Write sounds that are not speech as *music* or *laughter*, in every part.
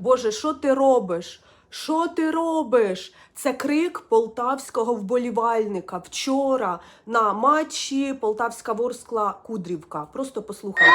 Боже, що ти робиш? Що ти робиш? Це крик полтавського вболівальника вчора на матчі Полтавська Ворскла Кудрівка. Просто послухайте.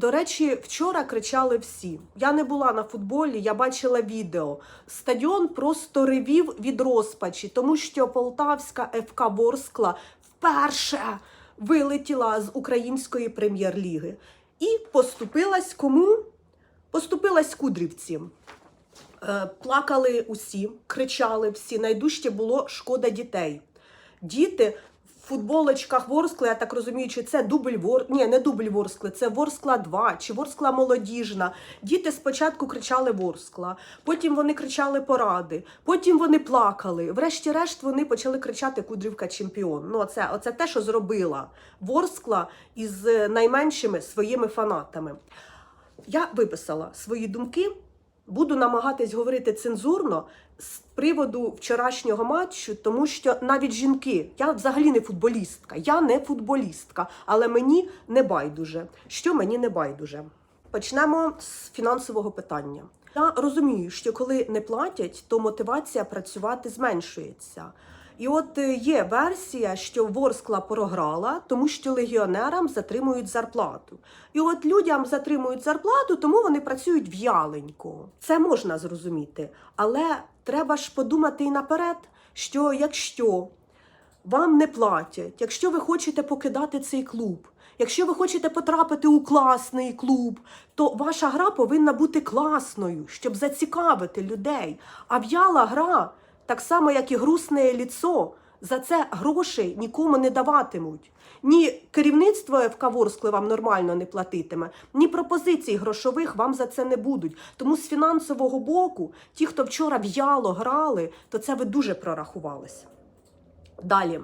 До речі, вчора кричали всі. Я не була на футболі, я бачила відео. Стадіон просто ревів від розпачі, тому що Полтавська ФК Ворскла вперше вилетіла з української прем'єр-ліги і поступилась кому? Поступилась кудрівці. Е, Плакали усі, кричали всі. Найдужче було шкода дітей. Діти футболочках Ворскли, я так розумію, чи це дубль Вор... Ні, не дубль Ворскли, це Ворскла 2 чи Ворскла молодіжна. Діти спочатку кричали Ворскла, потім вони кричали поради, потім вони плакали. Врешті-решт вони почали кричати Кудрівка чемпіон. Ну, оце, оце те, що зробила Ворскла із е, найменшими своїми фанатами. Я виписала свої думки. Буду намагатись говорити цензурно з приводу вчорашнього матчу, тому що навіть жінки, я взагалі не футболістка, я не футболістка, але мені не байдуже. Що мені не байдуже? Почнемо з фінансового питання. Я розумію, що коли не платять, то мотивація працювати зменшується. І от е, є версія, що Ворскла програла, тому що легіонерам затримують зарплату. І от людям затримують зарплату, тому вони працюють в'яленько. Це можна зрозуміти. Але треба ж подумати і наперед, що якщо вам не платять, якщо ви хочете покидати цей клуб, якщо ви хочете потрапити у класний клуб, то ваша гра повинна бути класною, щоб зацікавити людей. А в'яла гра, так само як і грустне ліцо, за це грошей нікому не даватимуть. Ні керівництво ФК Ворскли вам нормально не платитиме, ні пропозицій грошових вам за це не будуть. Тому з фінансового боку, ті, хто вчора в'яло грали, то це ви дуже прорахувалися. Далі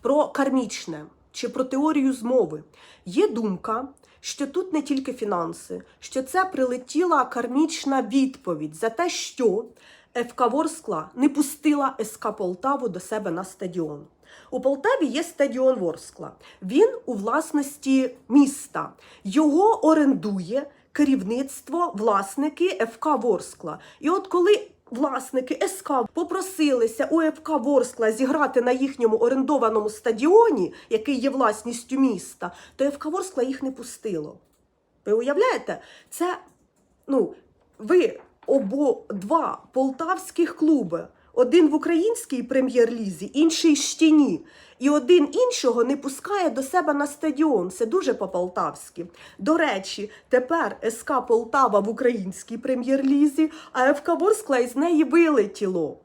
про кармічне чи про теорію змови. Є думка, що тут не тільки фінанси, що це прилетіла кармічна відповідь за те, що ФК Ворскла не пустила СК Полтаву до себе на стадіон. У Полтаві є стадіон Ворскла. Він у власності міста. Його орендує керівництво, власники ФК Ворскла. І от коли власники СК попросилися у ФК Ворскла зіграти на їхньому орендованому стадіоні, який є власністю міста, то ФК Ворскла їх не пустило. Ви уявляєте? Це ну, ви обо два полтавських клуби. Один в українській прем'єр-лізі, інший ще ні. І один іншого не пускає до себе на стадіон. Це дуже по-полтавськи. До речі, тепер СК Полтава в українській прем'єр-лізі, а ФК Ворскла із неї вилетіло.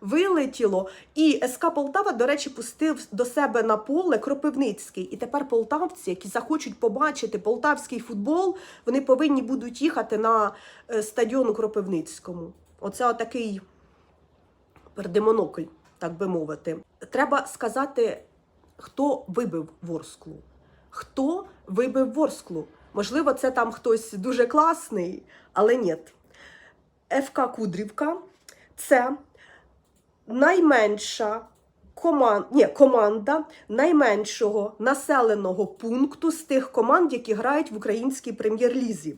Вилетіло. І СК Полтава, до речі, пустив до себе на поле Кропивницький. І тепер полтавці, які захочуть побачити полтавський футбол, вони повинні будуть їхати на е, стадіон Кропивницькому. Оце отакий пердемонокль, так би мовити. Треба сказати, хто вибив Ворсклу. Хто вибив Ворсклу? Можливо, це там хтось дуже класний, але ні. ФК Кудрівка це найменша коман... Ні, команда найменшого населеного пункту з тих команд, які грають в українській прем'єр-лізі.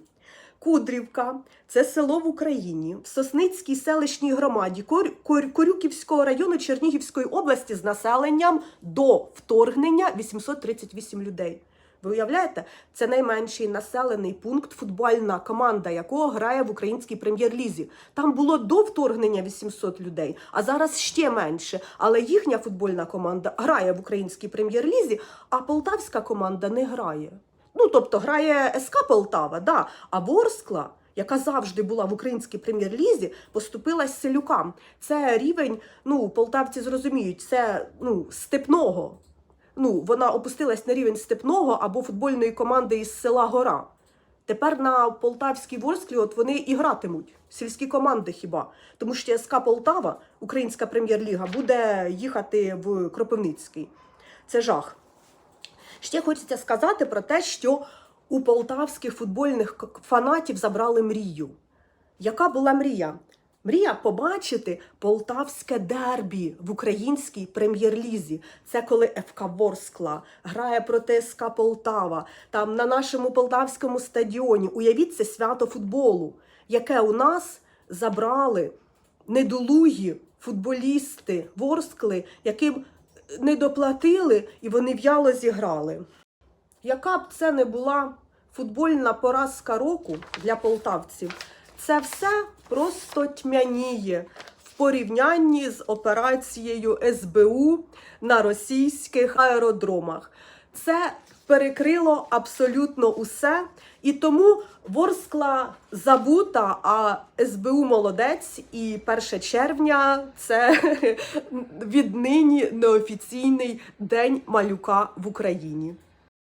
Кудрівка це село в Україні в Сосницькій селищній громаді Кор... Кор... Корюківського району Чернігівської області з населенням до вторгнення 838 людей. Ви уявляєте, це найменший населений пункт, футбольна команда якого грає в українській прем'єр-лізі. Там було до вторгнення 800 людей, а зараз ще менше. Але їхня футбольна команда грає в українській прем'єр-лізі, а полтавська команда не грає. Ну, тобто грає СК Полтава, да, а Ворскла, яка завжди була в українській прем'єр-лізі, поступилась селюкам. Це рівень, ну, полтавці зрозуміють, це ну, степного. Ну, вона опустилась на рівень степного або футбольної команди із села Гора. Тепер на полтавській Ворсклі от вони і гратимуть. Сільські команди хіба. Тому що СК Полтава, українська прем'єр-ліга, буде їхати в Кропивницький. Це жах. Ще хочеться сказати про те, що у полтавських футбольних фанатів забрали мрію. Яка була мрія? Мрія побачити полтавське дербі в українській прем'єр-лізі. Це коли ФК Ворскла грає проти СК Полтава. Там на нашому полтавському стадіоні. Уявіть це свято футболу, яке у нас забрали недолугі футболісти Ворскли, яким не доплатили і вони в'яло зіграли. Яка б це не була футбольна поразка року для полтавців, це все просто тьмяніє в порівнянні з операцією СБУ на російських аеродромах. Це перекрило абсолютно усе, і тому Ворскла забута, а СБУ молодець. І 1 червня це *laughs* віднині неофіційний день малюка в Україні.